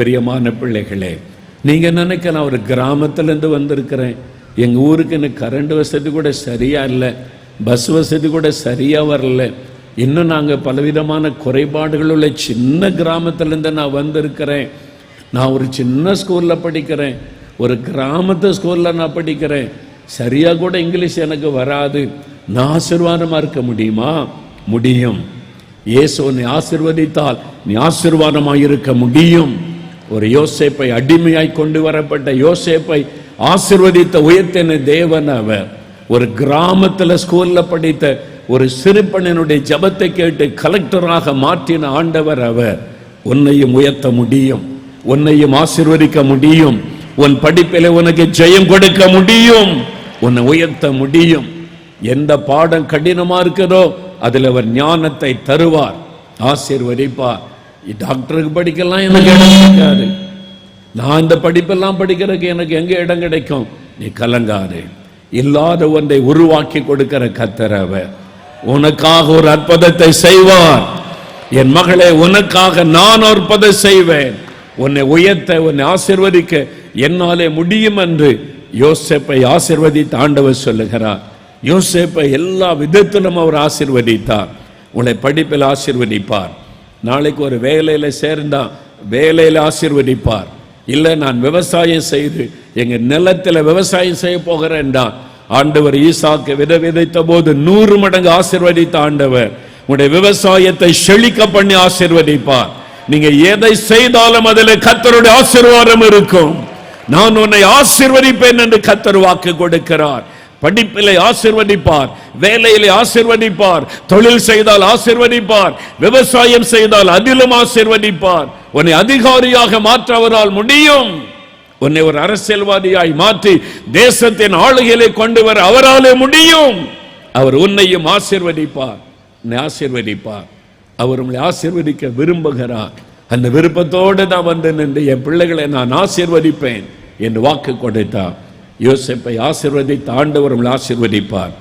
பிரியமான பிள்ளைகளே நீங்கள் நினைக்கலாம் ஒரு கிராமத்துலேருந்து வந்திருக்கிறேன். எங்கள் ஊருக்கு எனக்கு கரண்ட் வசதி கூட சரியாக இல்லை பஸ் வசதி கூட சரியாக வரல. இன்னும் நாங்கள் பலவிதமான குறைபாடுகள் உள்ள சின்ன கிராமத்துலேருந்து நான் வந்திருக்கிறேன். நான் ஒரு சின்ன ஸ்கூலில் படிக்கிறேன். ஒரு கிராமத்து ஸ்கூல்ல நான் படிக்கிறேன். சரியாக கூட இங்கிலீஷ் எனக்கு வராது. நான் ஆசீர்வாதமா இருக்க முடியுமா? முடியும். இயேசு உன்னை ஆசிர்வதித்தால் நீ ஆசீர்வாதமாக இருக்க முடியும். ஒரு யோசேப்பை அடிமையாய் கொண்டு வரப்பட்ட யோசேப்பை ஆசிர்வதித்த உயர்த்தின தேவன் அவர். ஒரு கிராமத்தில் ஸ்கூலில் படித்த ஒரு சிறுபண்ணனுடைய ஜபத்தை கேட்டு கலெக்டராக மாற்றின ஆண்டவர் அவர். உன்னையும் உயர்த்த முடியும். உன்னையும் ஆசிர்வதிக்க முடியும். உன் படிப்பில் உனக்கு ஜெயம் கொடுக்க முடியும். உன்னை உயர்த்த முடியும். எந்த பாடம் கடினமாக இருக்குதோ அதில் அவர் ஞானத்தை தருவார் ஆசிர்வதிப்பார். டாக்டருக்கு படிக்கலாம் எனக்கு இடம் கிடைக்காது. நான் இந்த படிப்பெல்லாம் படிக்கிறதுக்கு எனக்கு எங்கே இடம் கிடைக்கும்? நீ கலங்காரு இல்லாத ஒன்றை உருவாக்கி கொடுக்கிற கத்தரவர் உனக்காக ஒரு அற்புதத்தை செய்வார். என் மகளே உனக்காக நான் ஒரு அற்புதம் செய்வேன். உன்னை உயர்த்த உன்னை ஆசிர்வதிக்க என்னாலே முடியும் என்று யோசேப்பை ஆசிர்வதித்த ஆண்டவர் சொல்லுகிறார். யோசேப்பை எல்லா விதத்திலும் அவர் ஆசிர்வதித்தார். உன்னை படிப்பில் ஆசிர்வதிப்பார். நாளைக்கு ஒரு வேலையில சேர்ந்தா வேலையில ஆசீர்வதிப்பார். இல்லை நான் விவசாயம் செய்து எங்க நிலத்துல விவசாயம் செய்ய போகிறேன்டா ஆண்டவர் ஈசாக்கு வித விதைத்த போது நூறு மடங்கு ஆசிர்வதித்த ஆண்டவர் உங்களுடைய விவசாயத்தை செழிக்க பண்ணி ஆசீர்வதிப்பார். நீங்க எதை செய்தாலும் அதில் கத்தருடைய ஆசீர்வாதம் இருக்கும். நான் உன்னை ஆசீர்வதிப்பேன் என்று கத்தர் வாக்கு கொடுக்கிறார். படிப்பிலே ஆசிர்வதிப்பார் வேலையிலே ஆசிர்வதிப்பார் தொழில் செய்தால் ஆசிர்வதிப்பார் விவசாயம் செய்தால் அதிலும் ஆசிர்வதிப்பார். உன்னை அதிகாரியாக மாற்ற அவரால் முடியும். உன்னை ஒரு அரசியல்வாதியாய் மாற்றி தேசத்தின் ஆளுகையிலே கொண்டு வர அவராலே முடியும். அவர் உன்னையும் ஆசிர்வதிப்பார் உன்னை ஆசிர்வதிப்பார். அவர் உங்களை ஆசிர்வதிக்க விரும்புகிறார். அந்த விருப்பத்தோடு தான் வந்து நின்று என் பிள்ளைகளை நான் ஆசிர்வதிப்பேன் என்று வாக்கு கொடுத்தார். யோசிப்பை ஆசிர்வதித்து ஆண்டவர் ஆசிர்வதிப்பார்.